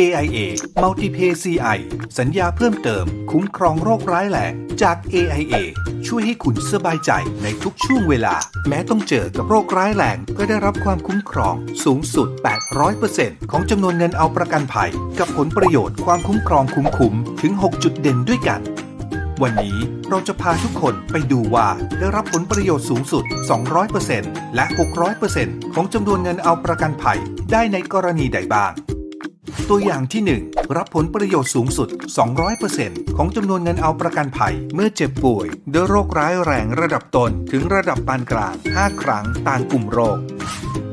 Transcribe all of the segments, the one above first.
AIA Multipay CI สัญญาเพิ่มเติม คุ้มครองโรคร้ายแรงจาก AIA ช่วยให้คุณสบายใจในทุกช่วงเวลา แม้ต้องเจอกับโรคร้ายแรงก็ได้รับความคุ้มครองสูงสุด 800%ของจำนวนเงินเอาประกันภัย กับผลประโยชน์ความคุ้มครองคุ้มๆถึง 6 จุดเด่นด้วยกัน วันนี้เราจะพาทุกคนไปดูว่าได้รับผลประโยชน์สูงสุด 200%และ 600%ของจำนวนเงินเอาประกันภัยได้ในกรณีใดบ้าง ตัวอย่างที่ 1 รับผลประโยชน์สูงสุด 200%ของจำนวนเงินเอาประกันภัย เมื่อเจ็บป่วยด้วยโรคร้ายแรงระดับต้นถึงระดับปานกลาง 5 ครั้งต่างกลุ่มโรค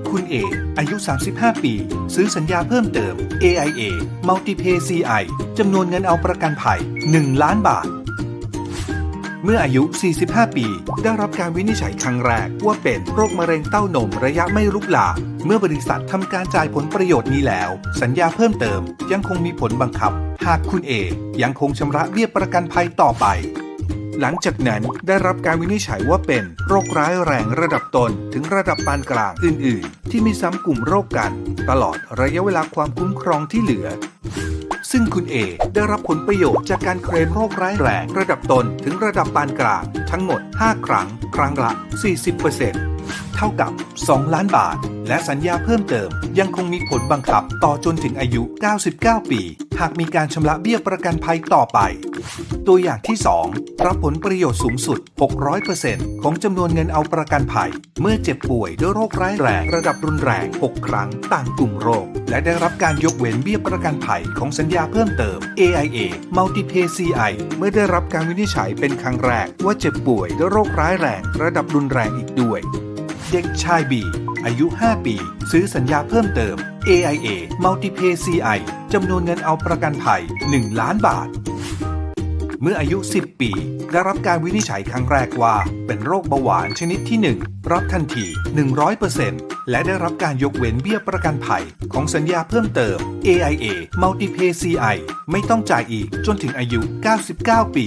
คุณเออายุ 35 ปี ซื้อสัญญาเพิ่มเติม AIA Multipay CI จำนวนเงินเอาประกันภัย 1 ล้านบาท เมื่ออายุ 45 ปี ได้รับการวินิจฉัยครั้งแรกว่าเป็นโรคมะเร็งเต้านมระยะไม่ลุกลาม เมื่อบริษัททำการจ่ายผลประโยชน์นี้แล้ว สัญญาเพิ่มเติมยังคงมีผลบังคับ หากคุณเอยังคงชำระเบี้ยประกันภัยต่อไปหลังจากนั้นได้รับการวินิจฉัยว่าเป็นโรคร้ายแรงระดับต้นถึงระดับปานกลางอื่น ๆ ที่มีซ้ำกลุ่มโรคกัน ตลอดระยะเวลาความคุ้มครองที่เหลือ ซึ่งคุณเอได้รับผลประโยชน์จากการเคลมโรคร้ายแรง ระดับต้นถึงระดับปานกลางทั้งหมด 5 ครั้ง ครั้งละ 40%เท่ากับ 2 ล้านบาท และสัญญาเพิ่มเติม ยังคงมีผลบังคับต่อจนถึงอายุ 99 ปี หากมีการชำระเบี้ยประกันภัยต่อไป ตัวอย่างที่ 2 รับผลประโยชน์สูงสุด 600%ของจำนวนเงินเอาประกันภัย เมื่อเจ็บป่วยด้วยโรคร้ายแรงระดับรุนแรง 6 ครั้งต่างกลุ่มโรค และได้รับการยกเว้นเบี้ยประกันภัยของสัญญาเพิ่มเติม AIA Multipay CI เมื่อได้รับการวินิจฉัยเป็นครั้งแรกว่าเจ็บป่วยด้วยโรคร้ายแรง ระดับรุนแรงอีกด้วย เด็กชายบี อายุ 5 ปี ซื้อสัญญาเพิ่มเติม AIA Multipay CI จำนวนเงินเอาประกันภัย 1 ล้านบาท เมื่ออายุ 10 ปีได้รับการวินิจฉัยครั้งแรกว่า เป็นโรคเบาหวานชนิดที่ 1 รับทันที 100%และได้รับการยกเว้นเบี้ยประกันภัย ของสัญญาเพิ่มเติม AIA Multipay CI ไม่ต้องจ่ายอีกจนถึงอายุ 99 ปี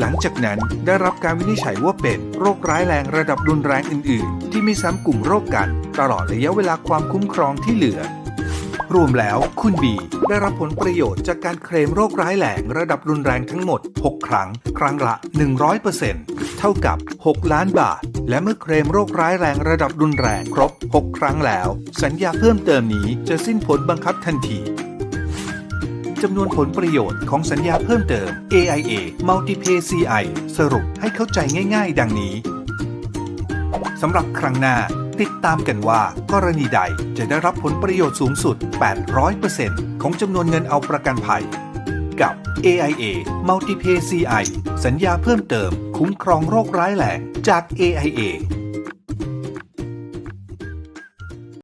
หลังจากนั้นได้รับการวินิจฉัยว่าเป็นโรคร้ายแรงระดับรุนแรงอื่น ๆ ที่ไม่ซ้ำกลุ่มโรคกัน ตลอดระยะเวลาความคุ้มครองที่เหลือ รวมแล้วคุณบีได้รับผลประโยชน์จากการเคลมโรคร้ายแรงระดับรุนแรงทั้งหมด 6 ครั้ง ครั้งละ 100%เท่ากับ 6 ล้านบาท และเมื่อเคลมโรคร้ายแรงระดับรุนแรงครบ 6 ครั้งแล้ว สัญญาเพิ่มเติมนี้จะสิ้นผลบังคับทันที จำนวนผลประโยชน์ของสัญญาเพิ่มเติม AIA Multipay CI สรุปให้เข้าใจง่าย ๆ ดังนี้สำหรับครั้งหน้า ติดตามกันว่ากรณีใดจะได้รับผลประโยชน์สูงสุด 800%ของจำนวนเงินเอาประกันภัย กับ AIA Multipay CI สัญญาเพิ่มเติม คุ้มครองโรคร้ายแรงจาก AIA